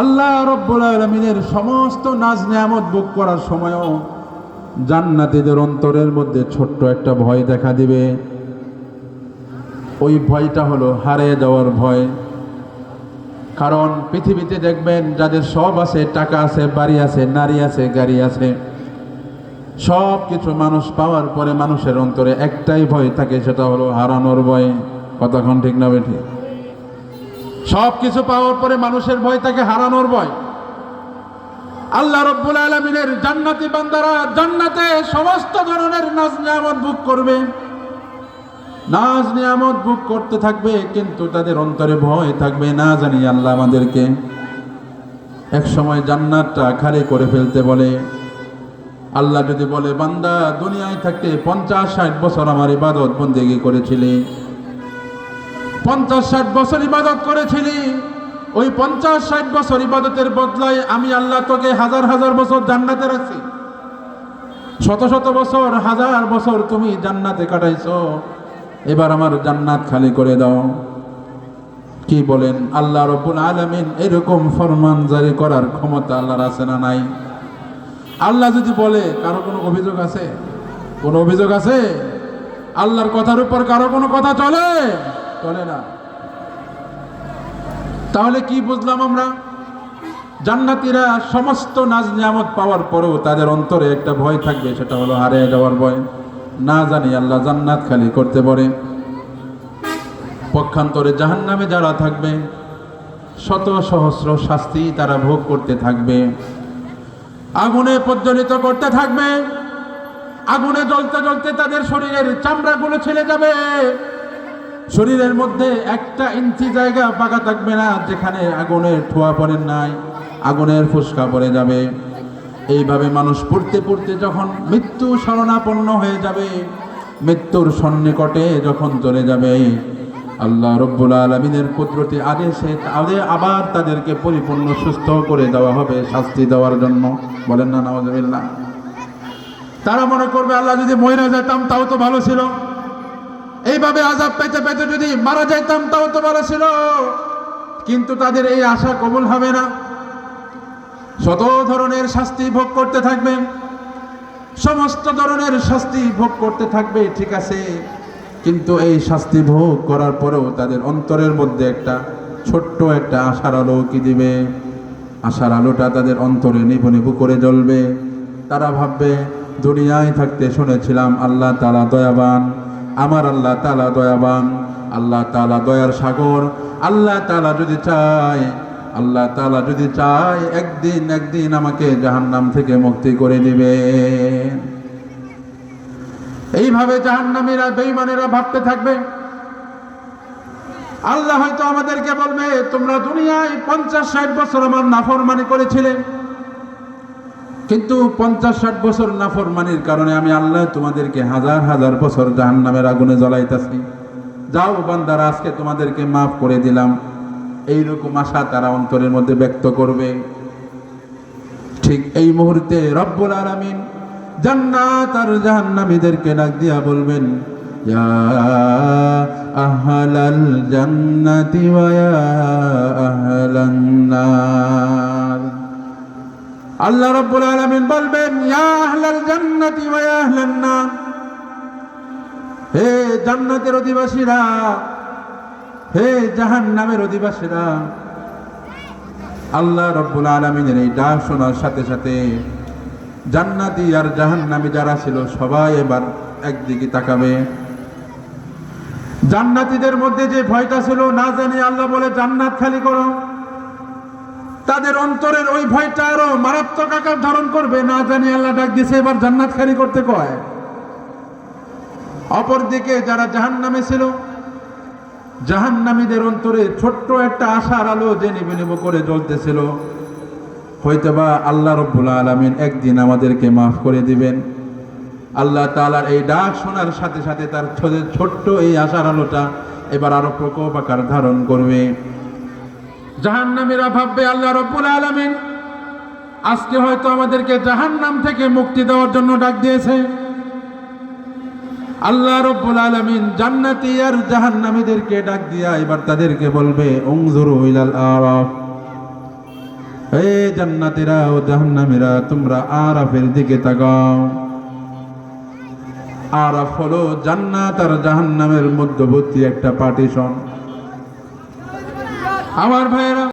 আল্লাহ রব্বুল আলমিনের সমস্ত নাজ নিয়ামত বুক করার সময়ও জান্নাতীদের অন্তরের মধ্যে ছোট্ট একটা ভয় দেখা দিবে। ওই ভয়টা হলো হারিয়ে যাওয়ার ভয়। কারণ পৃথিবীতে দেখবেন, যাদের সব আছে, টাকা আছে, বাড়ি আছে, নারী আছে, গাড়ি আছে, সব কিছু মানুষ পাওয়ার পরে মানুষের অন্তরে একটাই ভয় থাকে, সেটা হলো হারানোর ভয়। কতক্ষণ ঠিক না বেঠি সব কিছু পাওয়ার পরে মানুষের ভয় তাকে হারানোর ভয়। আল্লাহ রব্বুল আলমিনের জান্নাতি বান্দারা জান্নাতে সমস্ত ধরনের নাজ নিয়ামত বুক করবে। নাজ নিয়ামত বুক করতে থাকবে, কিন্তু তাদের অন্তরে ভয় থাকবে, না জানি আল্লাহ আমাদেরকে। এক সময় জান্নাতটা খালি করে ফেলতে বলে। আল্লাহ যদি বলে, বান্দা, দুনিয়ায় থাকতে পঞ্চাশ ষাট বছর আমার ইবাদত বন্দেগি করেছিলি। পঞ্চাশ ষাট বছর ইবাদত করেছিলি। ওই পঞ্চাশ ষাট বছর ইবাদতের বদলায় আমি আল্লাহ তোকে হাজার হাজার বছর জান্নাতে রাখছি। শত শত বছর, হাজার বছর তুমি জান্নাতে কাটাইছ। এবার আমার জান্নাত খালি করে দাও। কি বলেন? আল্লাহ রব্বুল আলমিন এরকম ফরমান জারি করার ক্ষমতা আল্লাহর আছে না নাই? আল্লাহ যদি বলে, কারও কোনো অভিযোগ আছে? কোনো অভিযোগ আছে? আল্লাহর কথার উপর কারও কোনো কথা চলে? চলে না। তাহলে কি বুঝলাম আমরা? জান্নাতীরা সমস্ত নাজ নিয়ামত পাওয়ার পরেও তাদের অন্তরে একটা ভয় থাকবে, সেটা হলো হারিয়ে যাওয়ার ভয়। না জানি আল্লাহ জান্নাত খালি করতে পারে। পক্ষান্তরে জাহান্নামে যারা থাকবে, শত সহস্র শাস্তি তারা ভোগ করতে থাকবে। আগুনে প্রজ্বলিত করতে থাকবে। আগুনে জ্বলতে জ্বলতে তাদের শরীরের চামড়াগুলো ছেড়ে যাবে। শরীরের মধ্যে একটা ইঞ্চি জায়গা পাকা থাকবে না, যেখানে আগুনের ঠোয়া পড়েন নাই, আগুনের ফুসকা পড়ে যাবে। এইভাবে মানুষ পড়তে পড়তে যখন মৃত্যু শরণাপন্ন হয়ে যাবে, মৃত্যুর সন্নিকটে যখন চলে যাবে, আল্লাহ রব্বুল আলমিনের কুদরতি আদেশে তাদের আবার তাদেরকে পরিপূর্ণ সুস্থ করে দেওয়া হবে, শাস্তি দেওয়ার জন্য। বলেন না নওয়াজ তারা মনে করবে, আল্লাহ যদি মহিলা যেতাম, তাও তো ভালো ছিল। এইভাবে আজাব পেতে পেতে যদি মারা যাইতাম, তাও তো ভালো ছিল। কিন্তু তাদের এই আশা কবুল হবে না। শত ধরনের শাস্তি ভোগ করতে থাকবেন সমস্ত ধরনের শাস্তি ভোগ করতে থাকবে, ঠিক আছে। কিন্তু এই শাস্তি ভোগ করার পরেও তাদের অন্তরের মধ্যে একটা ছোট্ট একটা আশার আলো কি দিবে? আশার আলোটা তাদের অন্তরে নিভু নিভু করে জ্বলবে। তারা ভাববে, দুনিয়ায় থাকতে শুনেছিলাম, আল্লাহ তালা দয়াবান আমার আল্লাহ তালা দয়াবান, আল্লাহ তালা দয়ার সাগর, আল্লাহ তালা যদি চায়, আল্লাহ তালা যদি চায়, একদিন একদিন আমাকে জাহান্নাম থেকে মুক্তি করে দিবে। এইভাবে জাহান্নামীরা বেইমানেরা ভাবতে থাকবে। আল্লাহ হয়তো আমাদেরকে বলবে, তোমরা দুনিয়ায় পঞ্চাশ ষাট বছর আমার নাফরমানি করেছিলে। কিন্তু পঞ্চাশ ষাট বছর নাফরমানির কারণে আমি আল্লাহ তোমাদেরকে হাজার হাজার বছর জাহান নামের আগুনে জ্বলাইতেছি। যাও বান্দারা, আজকে তোমাদেরকে মাফ করে দিলাম। এইরকম আশা তারা অন্তরের মধ্যে ব্যক্ত করবে। ঠিক এই মুহূর্তে রব্বুল আলামিন জান্নাত আর জাহান্নামীদেরকে ডাক দিয়া বলবেন, ইয়া আহলাল জান্নাতি ওয়া ইয়া আল্লাহ রাব্বুল আলামিন বলবেন জান্নাতি আহলান হে জান্নাতের অধিবাসীরা, হে জাহান নামের অধিবাসীরা, আল্লাহ রব্বুল আলমিনের এই ডাক শোনার সাথে সাথে জান্নাতি আর জাহান্নামী যারা ছিল, সবাই এবার একদিকে তাকাবে। জান্নাতীদের মধ্যে যে ভয়টা ছিল, না জানি আল্লাহ বলে, জান্নাত খালি করো। তাদের অন্তরের ওই ভয়টা আরও মারাত্মক আকার ধারণ করবে। না জানি আল্লাহ ডাক দিছে, এবার জান্নাত খারি করতে কয়। অপরদিকে যারা জাহান্নামে ছিল, জাহান্নামীদের অন্তরে ছোট্ট একটা আশার আলো যে নিবে নিব করে জ্বলতেছিল। হয়তোবা আল্লাহ রব্বুল আলমিন একদিন আমাদেরকে মাফ করে দিবেন। আল্লাহ তালার এই ডাক শোনার সাথে সাথে তার ছোট- ছোট্ট এই আশার আলোটা এবার আরও প্রকোপ আকার ধারণ করবে। জাহান্নামীরা ভাববে, আল্লাহ রব্বুল আলমিন আজকে হয়তো আমাদেরকে জাহান্নাম থেকে মুক্তি দেওয়ার জন্য ডাক দিয়েছে। আল্লাহ রব্বুল আলমিন জান্নাতি আর জাহান্নামীদেরকে ডাক দিয়া এবার তাদেরকে বলবে উংজুরু ইলাল আরফ। এ জান্নাতেরা ও জাহান্নামেরা, তোমরা আরাফের দিকে তাকাও। আরাফ হলো জান্নাত আর জাহান্নামের মধ্যবর্তী একটা পার্টিশন। আমার ভাইয়েরা